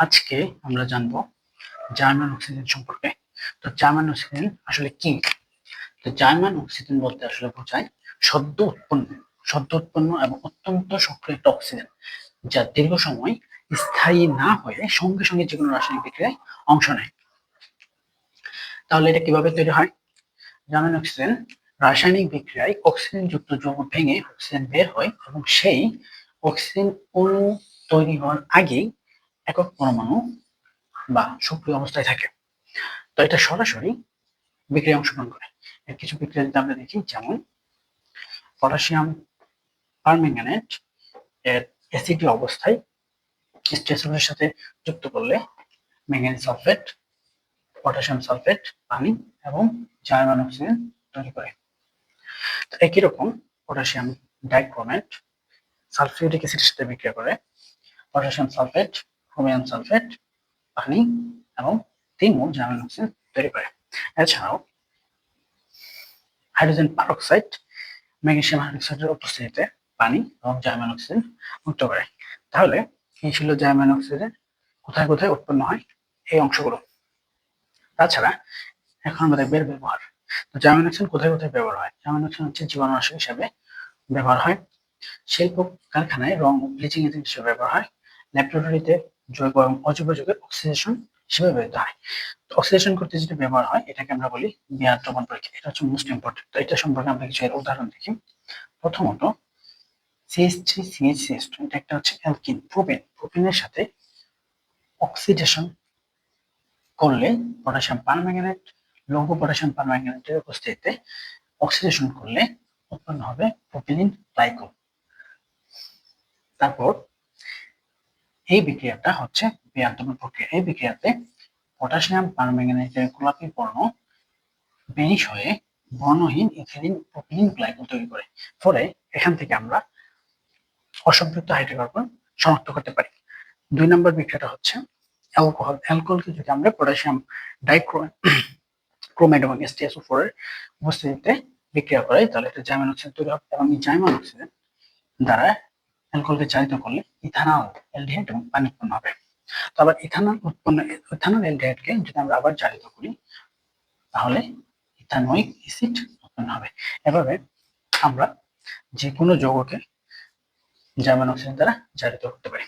আজকে আমরা জানব জার্মান অক্সিজেন সম্পর্কে। তো জার্মান অক্সিজেন আসলে কি? তো জার্মান অক্সিজেন বলতে আসলে বোঝায় সদ্য উৎপন্ন সদ্য উৎপন্ন এবং অত্যন্ত সক্রিয় একটা অক্সিজেন যা দীর্ঘ সময় স্থায়ী না হয়ে সঙ্গে সঙ্গে যে কোনো রাসায়নিক বিক্রিয়ায় অংশ নেয়। তাহলে এটা কীভাবে তৈরি হয়? জার্মান অক্সিজেন রাসায়নিক বিক্রিয়ায় অক্সিজেন যুক্ত যৌগ ভেঙে অক্সিজেন বের হয় এবং সেই অক্সিজেন অণু তৈরি হওয়ার আগেই একক পরমাণু বা সক্রিয় অবস্থায় থাকে। তো এটা সরাসরি বিক্রিয়া অংশগ্রহণ করে। এর কিছু বিক্রিয়া যদি আমরা দেখি, যেমন পটাশিয়াম পারম্যাঙ্গানেট এর অ্যাসিডি অবস্থায় স্টেসনের সাথে যুক্ত করলে ম্যাঙ্গানিজ সালফেট পটাশিয়াম সালফেট পানি এবং জার্মান অক্সিজেন তৈরি করে। তো একই রকম পটাশিয়াম ডাইক্রোমেট সালফিউরিক অ্যাসিডের সাথে বিক্রিয়া করে। পটাশিয়াম সালফেট ক্রোমিয়াম সালফেট পানি এবং তিন মোল জার্মান অক্সিজেন তৈরি করে। এছাড়াও হাইড্রোজেন পারক্সাইড, ম্যাগনেসিয়াম হাইড্রোক্সাইডের উপস্থিতিতে পানি এবং জার্মান অক্সিজেন মুক্ত করে। তাহলে এই ছিল জার্মান অক্সিজেন কোথায় কোথায় উৎপন্ন হয়? এই অংশগুলো। তাছাড়া এখন আমরা দেখব ব্যবহার। তো জার্মান কোথায় কোথায় ব্যবহার হয়? জার্মান অক্সিজেন হচ্ছে জীবাণুনাশক হিসেবে ব্যবহার হয়। শিল্প কারখানায় রং ব্লিচিং এজেন্ট হিসেবে ব্যবহার হয়। ল্যাবরেটরিতে জৈব এবং অজৈব যৌগের অক্সিডেশন হিসেবে ব্যবহৃত হয়। তো অক্সিডেশন করতে যেটা ব্যবহার হয়, এটাকে আমরা বলি বিয়ার দ্রবণ পরীক্ষা। এটা হচ্ছে মোস্ট ইম্পর্টেন্ট তো এটা সম্পর্কে আমরা কিছু এর উদাহরণ দেখি। প্রথমত CS three CH CS two এটা একটা হচ্ছে অ্যালকিন প্রোপেন প্রোপেনের সাথে অক্সিডেশন করলে পটাশিয়াম পারম্যাঙ্গানেট লৌহ পটাশিয়াম পারম্যাঙ্গানেটের উপস্থিতিতে অক্সিডেশন করলে উৎপন্ন হবে প্রোপিলিন গ্লাইকল তারপর এই বিক্রিয়াটা হচ্ছে বিয়ান্তমন প্রক্রিয়া। এই বিক্রিয়াতে পটাশিয়াম পারম্যাঙ্গানেটের গোলাপি বর্ণ বেনিশ হয়ে বর্ণহীন ইথিলিন, প্রোপিলিন, গ্লাইকল তৈরি করে। ফলে এখান থেকে আমরা অসম্পৃক্ত হাইড্রোকার্বন শনাক্ত করতে পারি। দুই নম্বর বিক্রিয়াটা হচ্ছে অ্যালকোহল। অ্যালকোহলকে যদি আমরা পটাশিয়াম ডাইক্রো ক্রোমেট এবং এসটিএসও ফোর এর উপস্থিতিতে বিক্রিয়া করে তাহলে এটা জাইমান অক্সিজেন তৈরি হবে এবং এই জাইমান অক্সিজেন দ্বারা অ্যালকোহলকে চালিত করলে ইথানল অ্যালডিহাইড এবং পানি উৎপন্ন হবে। তো আবার ইথানল উৎপন্ন, ইথানল অ্যালডিহাইডকে যদি আমরা আবার চালিত করি, তাহলে ইথানোয়িক অ্যাসিড উৎপন্ন হবে। এভাবে আমরা যে কোনো যৌগকে জার্মান অক্সিজেন দ্বারা জারিত করতে পারি।